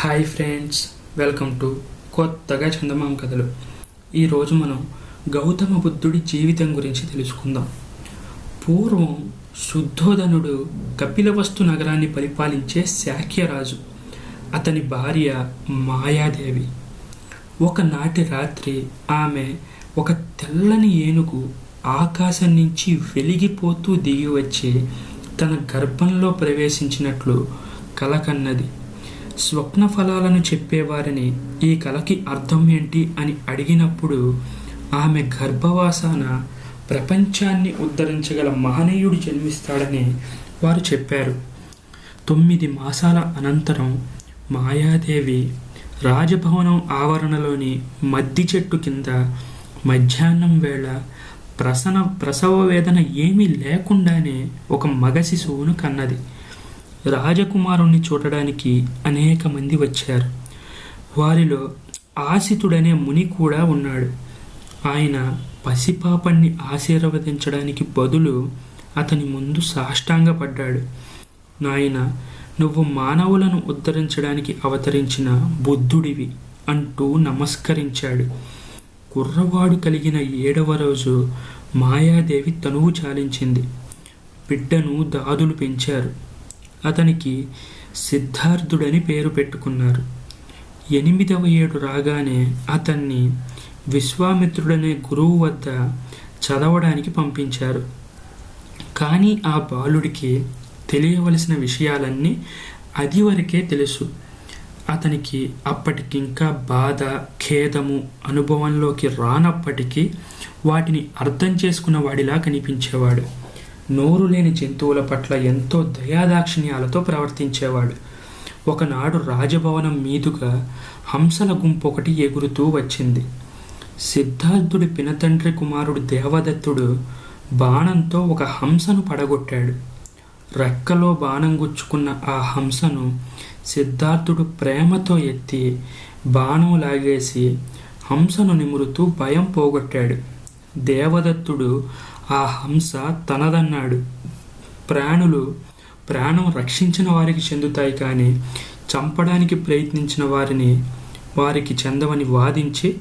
Hi friends welcome to కొత్తగా చందమామ కథలు. ఈరోజు మనం గౌతమ బుద్ధుడి జీవితం గురించి తెలుసుకుందాం. పూర్వం శుద్ధోధనుడు కపిలవస్తు నగరాన్ని పరిపాలించే శాఖ్యరాజు అతని భార్య మాయాదేవి. ఒకనాటి రాత్రి ఆమె ఒక తెల్లని ఏనుగు ఆకాశం నుంచి వెలిగిపోతూ దిగి వచ్చి తన గర్భంలో ప్రవేశించినట్లు కలకన్నది. స్వప్న ఫలాలను చెప్పేవారిని ఈ కలకి అర్థం ఏంటి అని అడిగినప్పుడు ఆమె గర్భవాసాన ప్రపంచాన్ని ఉద్ధరించగల మహనీయుడు జన్మిస్తాడని వారు చెప్పారు. తొమ్మిది మాసాల అనంతరం మాయాదేవి రాజభవనం ఆవరణలోని మద్ది చెట్టు కింద మధ్యాహ్నం వేళ ప్రసన ప్రసవ వేదన ఏమీ లేకుండానే ఒక మగ శిశువును కన్నది. రాజకుమారుణ్ణి చూడడానికి అనేక మంది వచ్చారు. వారిలో ఆసితుడనే ముని కూడా ఉన్నాడు. ఆయన పసిపాపణ్ణి ఆశీర్వదించడానికి బదులు అతని ముందు సాష్టాంగపడ్డాడు. నాయన నువ్వు మానవులను ఉద్ధరించడానికి అవతరించిన బుద్ధుడివి అంటూ నమస్కరించాడు. కుర్రవాడు కలిగిన ఏడవ రోజు మాయాదేవి తనువు చాలించింది. బిడ్డను దాదులు పెంచారు. అతనికి సిద్ధార్థుడని పేరు పెట్టుకున్నారు. ఎనిమిదవ ఏడు రాగానే అతన్ని విశ్వామిత్రుడనే గురువు వద్ద చదవడానికి పంపించారు. కానీ ఆ బాలుడికి తెలియవలసిన విషయాలన్నీ అది వరకే తెలుసు. అతనికి అప్పటికింకా బాధ ఖేదము అనుభవంలోకి రానప్పటికీ వాటిని అర్థం చేసుకున్న వాడిలా కనిపించేవాడు. నోరు లేని జంతువుల పట్ల ఎంతో దయాదాక్షిణ్యాలతో ప్రవర్తించేవాడు. ఒకనాడు రాజభవనం మీదుగా హంసల గుంపు ఒకటి ఎగురుతూ వచ్చింది. సిద్ధార్థుడి పినతండ్రి కుమారుడు దేవదత్తుడు బాణంతో ఒక హంసను పడగొట్టాడు. రెక్కలో బాణం గుచ్చుకున్న ఆ హంసను సిద్ధార్థుడు ప్రేమతో ఎత్తి బాణం లాగేసి హంసను నిమురుతూ భయం పోగొట్టాడు. దేవదత్తుడు ఆ హంస తనదన్నాడు. ప్రాణులు ప్రాణం రక్షించిన వారికి చెందుతాయి కానీ చంపడానికి ప్రయత్నించిన వారిని వారికి చెందవని వాదించి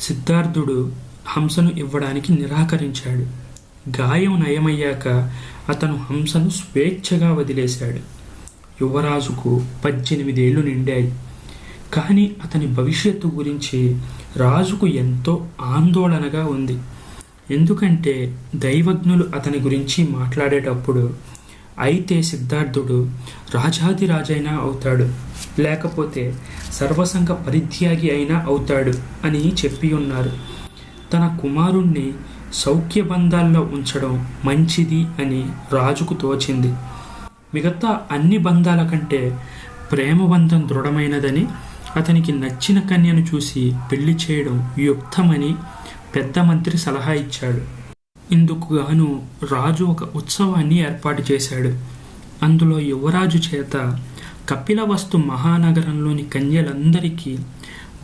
సిద్ధార్థుడు హంసను ఇవ్వడానికి నిరాకరించాడు. గాయం నయమయ్యాక అతను హంసను స్వేచ్ఛగా వదిలేశాడు. యువరాజుకు పద్దెనిమిదేళ్ళు నిండాయి. కానీ అతని భవిష్యత్తు గురించి రాజుకు ఎంతో ఆందోళనగా ఉంది. ఎందుకంటే దైవజ్ఞులు అతని గురించి మాట్లాడేటప్పుడు అయితే సిద్ధార్థుడు రాజాదిరాజైనా అవుతాడు లేకపోతే సర్వసంగ పరిత్యాగి అయినా అవుతాడు అని చెప్పి ఉన్నారు. తన కుమారుణ్ణి సౌఖ్యబంధాల్లో ఉంచడం మంచిది అని రాజుకు తోచింది. మిగతా అన్ని బంధాల కంటే ప్రేమ బంధం దృఢమైనదని అతనికి నచ్చిన కన్యను చూసి పెళ్ళి చేయడం యుక్తమని పెద్ద మంత్రి సలహా ఇచ్చాడు. ఇందుకు గాను రాజు ఒక ఉత్సవాన్ని ఏర్పాటు చేశాడు. అందులో యువరాజు చేత కపిలవస్తు మహానగరంలోని కన్యలందరికీ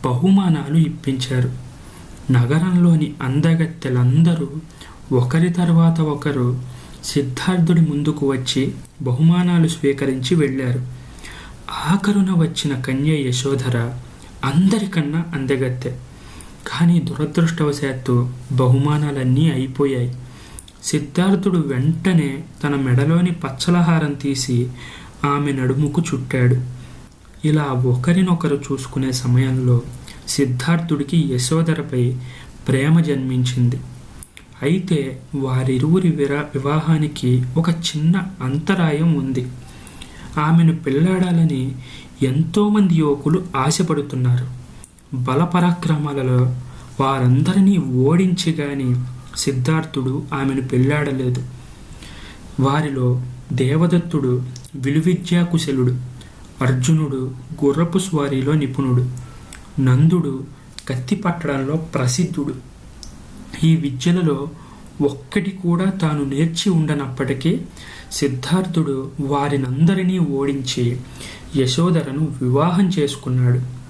బహుమానాలు ఇప్పించారు. నగరంలోని అందగత్తెలందరూ ఒకరి తర్వాత ఒకరు సిద్ధార్థుడి ముందుకు వచ్చి బహుమానాలు స్వీకరించి వెళ్ళారు. ఆఖరున వచ్చిన కన్య యశోధర అందరికన్నా అందగత్తె. కానీ దురదృష్టవశాత్తు బహుమానాలన్నీ అయిపోయాయి. సిద్ధార్థుడు వెంటనే తన మెడలోని పచ్చలహారం తీసి ఆమె నడుముకు చుట్టాడు. ఇలా ఒకరినొకరు చూసుకునే సమయంలో సిద్ధార్థుడికి యశోధరపై ప్రేమ జన్మించింది. అయితే వారిరువురి విరా వివాహానికి ఒక చిన్న అంతరాయం ఉంది. ఆమెను పెళ్ళాడాలని ఎంతోమంది యువకులు ఆశపడుతున్నారు. బలపరాక్రమాలలో వారందరినీ ఓడించి గాని సిద్ధార్థుడు ఆమెను పెళ్ళాడలేదు వారిలో దేవదత్తుడు విలువిద్యాకుశలుడు అర్జునుడు గుర్రపు స్వారీలో నిపుణుడు నందుడు కత్తి పట్టడంలో ప్రసిద్ధుడు. ఈ విద్యలలో ఒక్కటి కూడా తాను నేర్చి ఉండనప్పటికీ సిద్ధార్థుడు వారినందరినీ ఓడించి యశోధరను వివాహం చేసుకున్నాడు.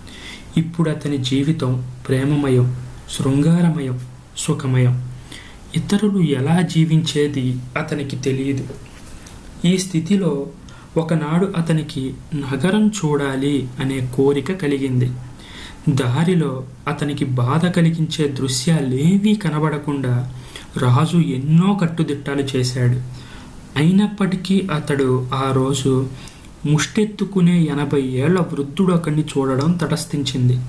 ఇప్పుడు అతని జీవితం ప్రేమమయం శృంగారమయం సుఖమయం. ఇతరులు ఎలా జీవించేది అతనికి తెలియదు. ఈ స్థితిలో ఒకనాడు అతనికి నగరం చూడాలి అనే కోరిక కలిగింది. దారిలో అతనికి బాధ కలిగించే దృశ్యాలేవీ కనబడకుండా రాజు ఎన్నో కట్టుదిట్టాలు చేశాడు. అయినప్పటికీ అతడు ఆ రోజు ముష్టెత్తుకునే ఎనభై ఏళ్ళ వృద్ధుడు అక్కడిని చూడడం తటస్థించింది.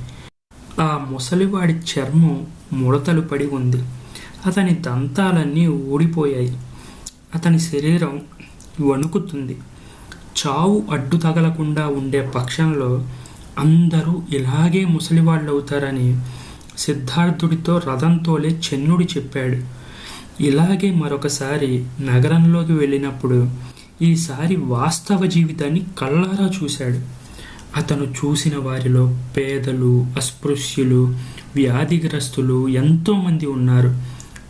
ఆ ముసలివాడి చర్మం ముడతలు పడి ఉంది. అతని దంతాలన్నీ ఊడిపోయాయి. అతని శరీరం వణుకుతుంది. చావు అడ్డు తగలకుండా ఉండే పక్షంలో అందరూ ఇలాగే ముసలివాళ్ళు అవుతారని సిద్ధార్థుడితో రథంతోలే చెన్నుడు చెప్పాడు. ఇలాగే మరొకసారి నగరంలోకి వెళ్ళినప్పుడు ఈసారి వాస్తవ జీవితాన్ని కళ్ళారా చూశాడు. అతను చూసిన వారిలో పేదలు అస్పృశ్యులు వ్యాధిగ్రస్తులు ఎంతోమంది ఉన్నారు.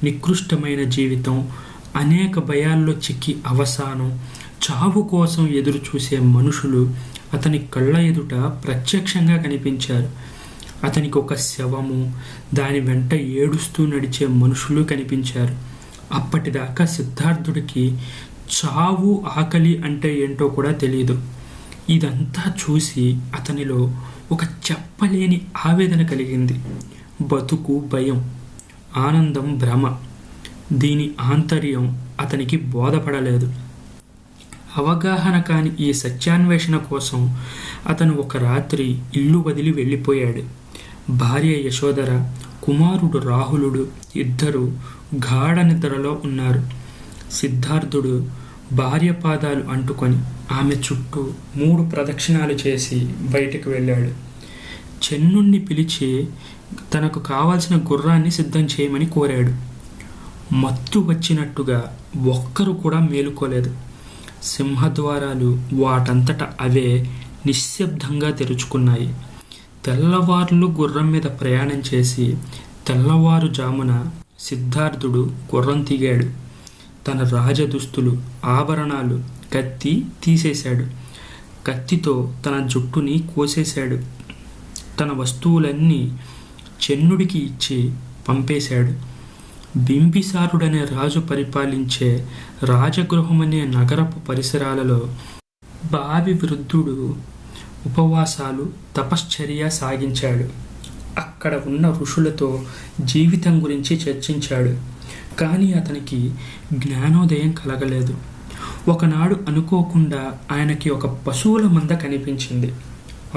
నికృష్టమైన జీవితం అనేక భయాల్లో చిక్కి అవసానం చావు కోసం ఎదురు చూసే మనుషులు అతని కళ్ళ ఎదుట ప్రత్యక్షంగా కనిపించారు. అతనికి ఒక శవము దాని వెంట ఏడుస్తూ నడిచే మనుషులు కనిపించారు. అప్పటిదాకా సిద్ధార్థుడికి చావు ఆకలి అంటే ఏంటో కూడా తెలియదు ఇదంతా చూసి అతనిలో ఒక చెప్పలేని ఆవేదన కలిగింది. బతుకు భయం ఆనందం భ్రమ. దీని ఆంతర్యం అతనికి బోధపడలేదు. అవగాహన కాని ఈ సత్యాన్వేషణ కోసం అతను ఒక రాత్రి ఇల్లు వదిలి వెళ్ళిపోయాడు. భార్య యశోధర కుమారుడు రాహులుడు ఇద్దరు గాఢ నిద్రలో ఉన్నారు. సిద్ధార్థుడు భార్య పాదాలు అంటుకొని ఆమె చుట్టూ మూడు ప్రదక్షిణాలు చేసి బయటకు వెళ్ళాడు. చెన్నుణ్ణి పిలిచి తనకు కావాల్సిన గుర్రాన్ని సిద్ధం చేయమని కోరాడు. మత్తు వచ్చినట్టుగా ఒక్కరు కూడా మేలుకోలేదు. సింహద్వారాలు వాటంతట అవే నిశ్శబ్దంగా తెరుచుకున్నాయి. తెల్లవార్లు గుర్రం మీద ప్రయాణం చేసి తెల్లవారుజామున సిద్ధార్థుడు గుర్రం దిగాడు తన రాజదుస్తులు ఆభరణాలు కత్తి తీసేశాడు. కత్తితో తన జుట్టుని కోసేశాడు. తన వస్తువులన్నీ చెన్నుడికి ఇచ్చి పంపేశాడు. బింబిసారుడనే రాజు పరిపాలించే రాజగృహమనే నగరపు పరిసరాలలో బావి వృద్ధుడు ఉపవాసాలు తపశ్చర్య సాగించాడు. అక్కడ ఉన్న ఋషులతో జీవితం గురించి చర్చించాడు. కానీ అతనికి జ్ఞానోదయం కలగలేదు. ఒకనాడు అనుకోకుండా ఆయనకి ఒక పశువుల మంద కనిపించింది.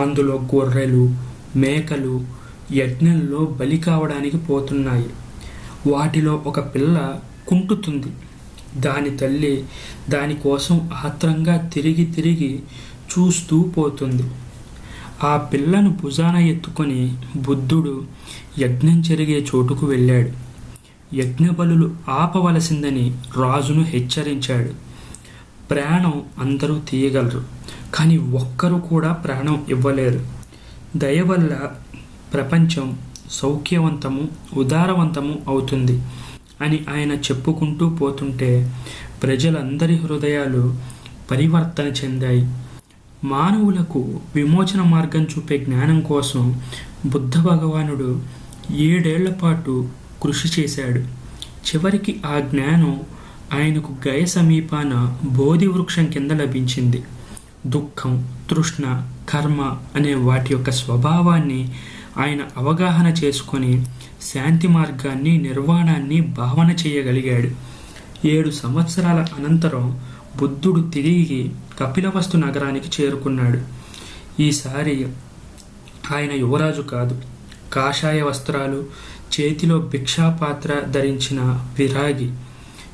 అందులో గొర్రెలు మేకలు యజ్ఞంలో బలి కావడానికి పోతున్నాయి. వాటిలో ఒక పిల్ల కుంటుతుంది. దాని తల్లి దానికోసం ఆత్రంగా తిరిగి తిరిగి చూస్తూ పోతుంది. ఆ పిల్లను భుజాన ఎత్తుకొని బుద్ధుడు యజ్ఞం జరిగే చోటుకు వెళ్ళాడు. యజ్ఞబలులు ఆపవలసిందని రాజును హెచ్చరించాడు. ప్రాణం అందరూ తీయగలరు కానీ ఒక్కరు కూడా ప్రాణం ఇవ్వలేరు. దయ వల్ల ప్రపంచం సౌఖ్యవంతము ఉదారవంతము అవుతుంది అని ఆయన చెప్పుకుంటూ పోతుంటే ప్రజలందరి హృదయాలు పరివర్తన చెందాయి. మానవులకు విమోచన మార్గం చూపే జ్ఞానం కోసం బుద్ధ భగవానుడు ఏడేళ్ళ పాటు కృషి చేశాడు. చివరికి ఆ జ్ఞానం ఆయనకు గయ సమీపాన బోధి వృక్షం కింద లభించింది. దుఃఖం తృష్ణ కర్మ అనే వాటి యొక్క స్వభావాన్ని ఆయన అవగాహన చేసుకొని శాంతి మార్గాన్ని నిర్వాణాన్ని భావన చేయగలిగాడు. ఏడు సంవత్సరాల అనంతరం బుద్ధుడు తిరిగి కపిలవస్తు నగరానికి చేరుకున్నాడు. ఈసారి ఆయన యువరాజు కాదు కాషాయ వస్త్రాలు చేతిలో భిక్షాపాత్ర ధరించిన విరాగి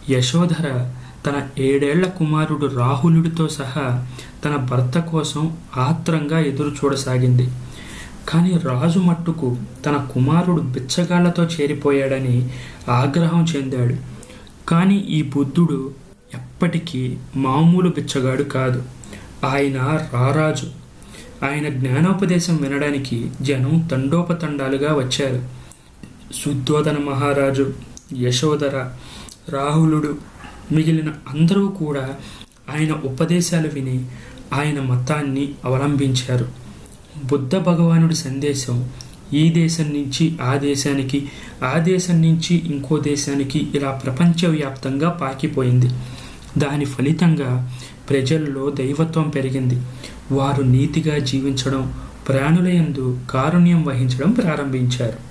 యశోధర తన ఏడేళ్ళ కుమారుడు రాహులుడితో సహా తన భర్త కోసం ఆత్రంగా ఎదురు చూడసాగింది. కానీ రాజు మట్టుకు తన కుమారుడు బిచ్చగాళ్ళతో చేరిపోయాడని ఆగ్రహం చెందాడు. కానీ ఈ బుద్ధుడు ఎప్పటికీ మామూలు బిచ్చగాడు కాదు. ఆయన రారాజు. ఆయన జ్ఞానోపదేశం వినడానికి జనం తండోపతండాలుగా వచ్చారు. శుద్ధోదన మహారాజు యశోధర రాహులుడు మిగిలిన అందరూ కూడా ఆయన ఉపదేశాలు విని ఆయన మతాన్ని అవలంబించారు. బుద్ధ భగవానుడి సందేశం ఈ దేశం నుంచి ఆ దేశానికి ఆ దేశం నుంచి ఇంకో దేశానికి ఇలా ప్రపంచవ్యాప్తంగా పాకిపోయింది. దాని ఫలితంగా ప్రజల్లో దైవత్వం పెరిగింది. వారు నీతిగా జీవించడం ప్రాణుల యందు కారుణ్యం వహించడం ప్రారంభించారు.